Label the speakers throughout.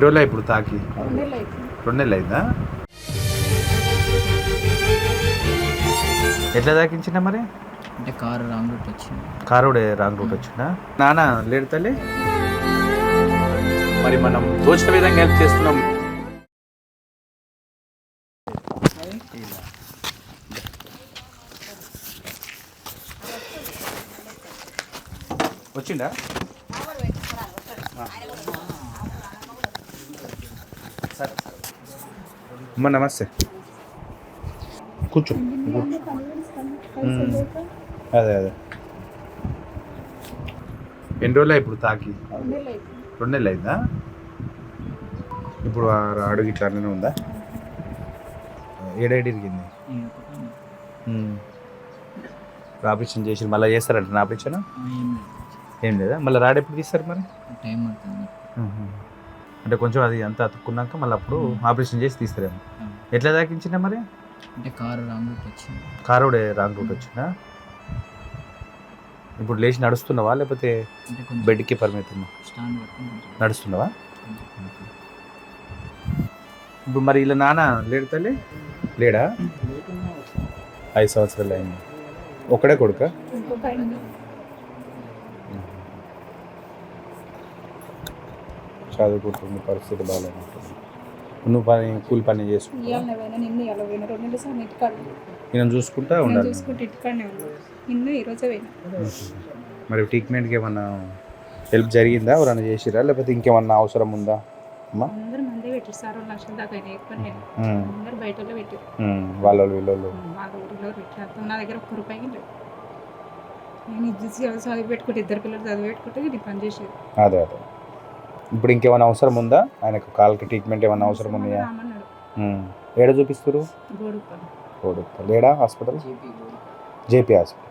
Speaker 1: ఎన్ని రోజులు ఇప్పుడు తాకి. రెండు నెలలు అయిందా ఎట్లా తాకించిన మరి?
Speaker 2: అంటే కారు రాంగ్ రూట్ వచ్చింది.
Speaker 1: కారుడే రాంగ్ రూట్ వచ్చిందా? నాన్న లేడు తల్లి. మరి మనం తోచిన విధంగా హెల్ప్ చేస్తున్నాం. వచ్చిందా అమ్మ నమస్తే. కూర్చో. అదే అదే. ఎన్ని రోజులు ఇప్పుడు తాకి రెండు నెలలు అయిందా? ఇప్పుడు అడుగు ఇట్లా అన్నీ ఉందా? ఏడేడి ఇరిగింది ఆపరేషన్ చేసి మళ్ళీ చేస్తారంట నా ఆపరేషన్ ఏం లేదా? మళ్ళీ రాడు ఎప్పుడు తీస్తారు మరి?
Speaker 2: టైం పడుతుంది.
Speaker 1: అంటే కొంచెం అది అంతా అతుక్కున్నాక మళ్ళీ అప్పుడు ఆపరేషన్ చేసి తీస్తారేమో ఎట్లా తాకించినా మరి?
Speaker 2: అంటే కారు రాంగ్ రూట్ వచ్చింది.
Speaker 1: కారుడే రాంగ్ రూట్ వచ్చిందా? ఇప్పుడు లేచి నడుస్తున్నావా లేకపోతే బెడ్కి పరిమితం నడుస్తున్నావా? ఇప్పుడు మరి ఇలా నాన్న లేడు తల్లి? లేడా? ఐదు సంవత్సరాలు అయింది. ఒక్కడే కొడుక
Speaker 3: ఇంకొక ఆయన
Speaker 1: చదువుకుంటుంది పరిస్థితి బాగాలేనట్టుంది నువ్వు పని కూలి పని చేసుకుంటా
Speaker 3: ఇవాళ పోయినా నిన్న ఇవాళ పోయినా. రెండు నెలలు సార్ ఇంటికాడ
Speaker 1: నేను చూసుకుంటా ఉండాలి. మరి ట్రీట్మెంట్కి ఏమన్నా హెల్ప్ జరిగిందా? ఎవరన్నా చేసిరా? లేకపోతే ఇంకేమన్నా అవసరం ఉందా? అమ్మా.
Speaker 3: వాళ్ళే
Speaker 1: వాళ్ళ
Speaker 3: నా దగ్గర ఒక్క రూపాయి నేను ఇది చదివి పెట్టుకుంటే ఇద్దరు పిల్లలు చదివి పెట్టుకుంటే నేను పని చేసేది.
Speaker 1: అదే అదే. ఇప్పుడు ఇంకేమైనా అవసరం ఉందా? ఆయనకు కాల్కి ట్రీట్మెంట్ ఏమైనా అవసరం ఉన్నాయా? ఏడ చూపిస్తారు?
Speaker 3: గోడు పని
Speaker 1: కోడుప్ప లేడా హాస్పిటల్?
Speaker 2: JP
Speaker 1: hospital.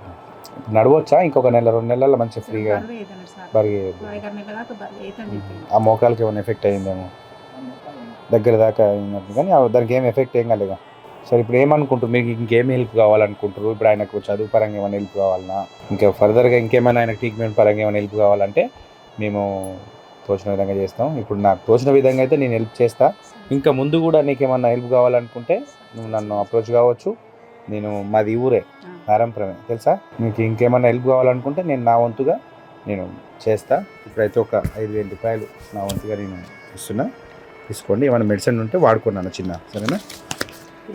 Speaker 1: నడవచ్చా? ఇంకొక నెల రెండు నెలల మంచి ఫ్రీగా
Speaker 3: బరువు ఏదన్నారు సార్.
Speaker 1: బరిగి
Speaker 3: ఐదారు నెలల దాకా బరువు అవుతుందని చెప్పింది
Speaker 1: ఆ మోకాలకి ఏమైనా ఎఫెక్ట్ అయిందేమో? దగ్గర దాకా అయినట్టు. కానీ దానికి ఏం ఎఫెక్ట్ ఏం కాలేదా? సరే ఇప్పుడు ఏమనుకుంటారు? మీకు ఇంకేం హెల్ప్ కావాలనుకుంటారు? ఇప్పుడు ఆయనకు చదువు పరంగా ఏమైనా హెల్ప్ కావాలన్నా ఇంకా ఫర్దర్గా ఇంకేమైనా ఆయన ట్రీట్మెంట్ పరంగా ఏమైనా హెల్ప్ కావాలంటే మేము తోచిన విధంగా చేస్తాం. ఇప్పుడు నాకు తోచిన విధంగా అయితే నేను హెల్ప్ చేస్తా. ఇంకా ముందు కూడా నీకు ఏమన్నా హెల్ప్ కావాలనుకుంటే నువ్వు నన్ను అప్రోచ్ కావచ్చు. నేను మాది ఊరే నారాయణపురమే తెలుసా? మీకు ఇంకేమైనా హెల్ప్ కావాలనుకుంటే నేను నా వంతుగా నేను చేస్తా. ఇప్పుడైతే ఒక ఐదు వేల రూపాయలు నా వంతుగా నేను ఇస్తున్నా. తీసుకోండి. ఏమైనా మెడిసిన్ ఉంటే వాడుకున్నాను చిన్న. సరేనా?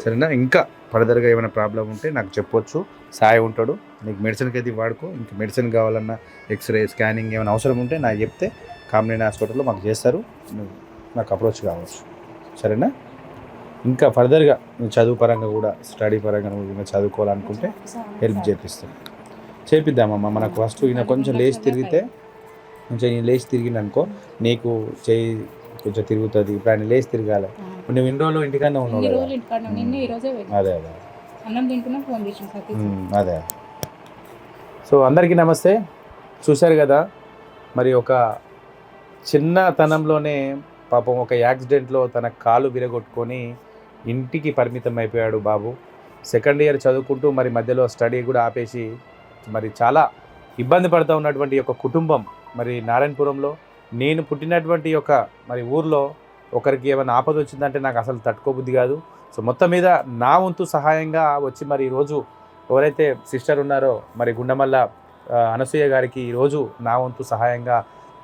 Speaker 1: సరేనా? ఇంకా ఫర్దర్గా ఏమైనా ప్రాబ్లం ఉంటే నాకు చెప్పొచ్చు. సాయి ఉంటాడు. నీకు మెడిసిన్కి అయితే వాడుకో. ఇంకా మెడిసిన్ కావాలన్నా ఎక్స్రే స్కానింగ్ ఏమైనా అవసరం ఉంటే నాకు చెప్తే కామినేని హాస్పిటల్లో మాకు చేస్తారు. నాకు అప్రోచ్ కావచ్చు. సరేనా? ఇంకా ఫర్దర్గా నువ్వు చదువు పరంగా కూడా స్టడీ పరంగా నువ్వు ఇంకా చదువుకోవాలనుకుంటే హెల్ప్ చేపిస్తాను చేపిద్దామమ్మా. మనకు ఫస్ట్ ఈయన కొంచెం లేచి తిరిగితే కొంచెం ఈయన లేచి తిరిగింది అనుకో నీకు చేయి కొంచెం తిరుగుతుంది ఇప్పుడు ఆయన లేచి తిరగాలి. ఇప్పుడు నువ్వు ఇన్ని రోజులు ఇంటికన్నా ఉన్నావు అదే అదే అదే. సో అందరికీ నమస్తే. చూశారు కదా మరి ఒక చిన్నతనంలోనే పాపం ఒక యాక్సిడెంట్లో తన కాలు విరగొట్టుకొని ఇంటికి పరిమితం అయిపోయాడు బాబు. సెకండ్ ఇయర్ చదువుకుంటూ మరి మధ్యలో స్టడీ కూడా ఆపేసి మరి చాలా ఇబ్బంది పడుతూ ఉన్నటువంటి ఒక కుటుంబం మరి నారాయణపురంలో. నేను పుట్టినటువంటి యొక్క మరి ఊర్లో ఒకరికి ఏమైనా ఆపద వచ్చిందంటే నాకు అసలు తట్టుకోబుద్ధి కాదు. సో మొత్తం మీద నా వంతు సహాయంగా వచ్చి మరి ఈరోజు ఎవరైతే సిస్టర్ ఉన్నారో మరి గుండమల్ల అనసూయ గారికి ఈరోజు నా వంతు సహాయంగా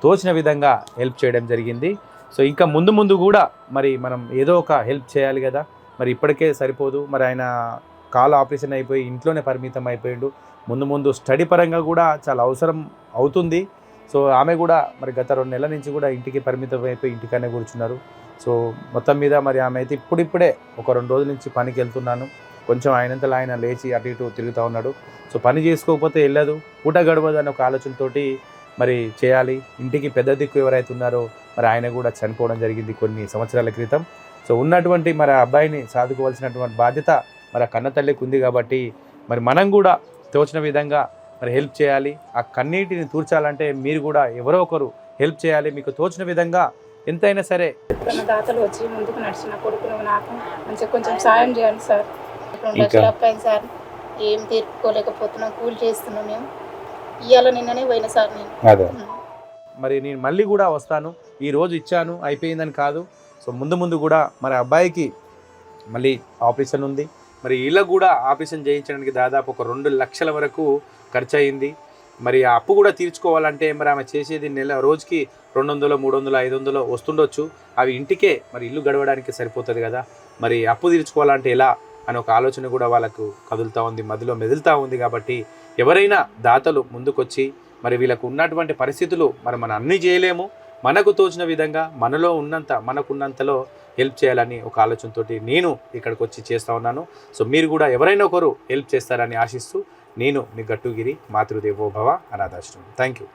Speaker 1: తోచిన విధంగా హెల్ప్ చేయడం జరిగింది. సో ఇంకా ముందు ముందు కూడా మరి మనం ఏదో ఒక హెల్ప్ చేయాలి కదా. మరి ఇప్పటికే సరిపోదు. మరి ఆయన కాలు ఆపరేషన్ అయిపోయి ఇంట్లోనే పరిమితం అయిపోయిండు. ముందు ముందు స్టడీ పరంగా కూడా చాలా అవసరం అవుతుంది. సో ఆమె కూడా మరి గత రెండు నెలల నుంచి కూడా ఇంటికి పరిమితం అయిపోయి ఇంటికనే కూర్చున్నారు. సో మొత్తం మీద మరి ఆమె అయితే ఇప్పుడిప్పుడే ఒక రెండు రోజుల నుంచి పనికి వెళ్తున్నాను. కొంచెం ఆయనంతలో ఆయన లేచి అటు ఇటు తిరుగుతూ ఉన్నాడు. సో పని చేసుకోకపోతే వెళ్ళదు. పూట గడవదు అనే ఒక ఆలోచనతోటి మరి చేయాలి. ఇంటికి పెద్ద దిక్కు ఎవరైతే ఉన్నారో మరి ఆయన కూడా చనిపోవడం జరిగింది కొన్ని సంవత్సరాల క్రితం. సో ఉన్నటువంటి మరి అబ్బాయిని సాదుకోవాల్సినటువంటి బాధ్యత మరి ఆ కన్న తల్లికి ఉంది కాబట్టి మరి మనం కూడా తోచిన విధంగా మరి హెల్ప్ చేయాలి. ఆ కన్నీటిని తూర్చాలంటే మీరు కూడా ఎవరో ఒకరు హెల్ప్ చేయాలి. మీకు తోచిన విధంగా ఎంతైనా సరే
Speaker 3: దాతలు వచ్చి ముందుకు నడిచిన కొడుకును నాకు మంచిగా కొంచెం సాయం చేయండి సార్.
Speaker 4: రెండు? లక్షలు అప్పాయింది సార్. ఏం తీర్పుకోలేకపోతున్నాం కూలి చేస్తున్నాం మేము. ఇవాళ నిన్ననే పోయిన సార్ నేను.
Speaker 1: అదే. మరి నేను మళ్ళీ కూడా వస్తాను. ఈ రోజు ఇచ్చాను అయిపోయిందని కాదు. సో ముందు ముందు కూడా మరి అబ్బాయికి మళ్ళీ ఆపరేషన్ ఉంది. మరి వీళ్ళకు కూడా ఆపరేషన్ చేయించడానికి దాదాపు ఒక రెండు లక్షల వరకు ఖర్చు అయింది మరి ఆ అప్పు కూడా తీర్చుకోవాలంటే మరి ఆమె చేసేది నెల రోజుకి రెండు వందలు మూడు వందలు ఐదు వందలు వస్తుండొచ్చు. అవి ఇంటికే మరి ఇల్లు గడవడానికి సరిపోతుంది కదా. మరి అప్పు తీర్చుకోవాలంటే ఎలా? అని ఒక ఆలోచన కూడా వాళ్ళకు కదులుతూ ఉంది మదిలో మెదులుతూ ఉంది కాబట్టి ఎవరైనా దాతలు ముందుకొచ్చి మరి వీళ్ళకు ఉన్నటువంటి పరిస్థితులు మరి మనం అన్నీ చేయలేము. మనకు తోచిన విధంగా మనలో ఉన్నంత మనకున్నంతలో హెల్ప్ చేయాలని ఒక ఆలోచనతోటి నేను ఇక్కడికి వచ్చి చేస్తూ ఉన్నాను. సో మీరు కూడా ఎవరైనా ఒకరు హెల్ప్ చేస్తారని ఆశిస్తూ నేను మీ గట్టుగిరి మాతృదేవోభవ అనాథాశ్రమం. Thank you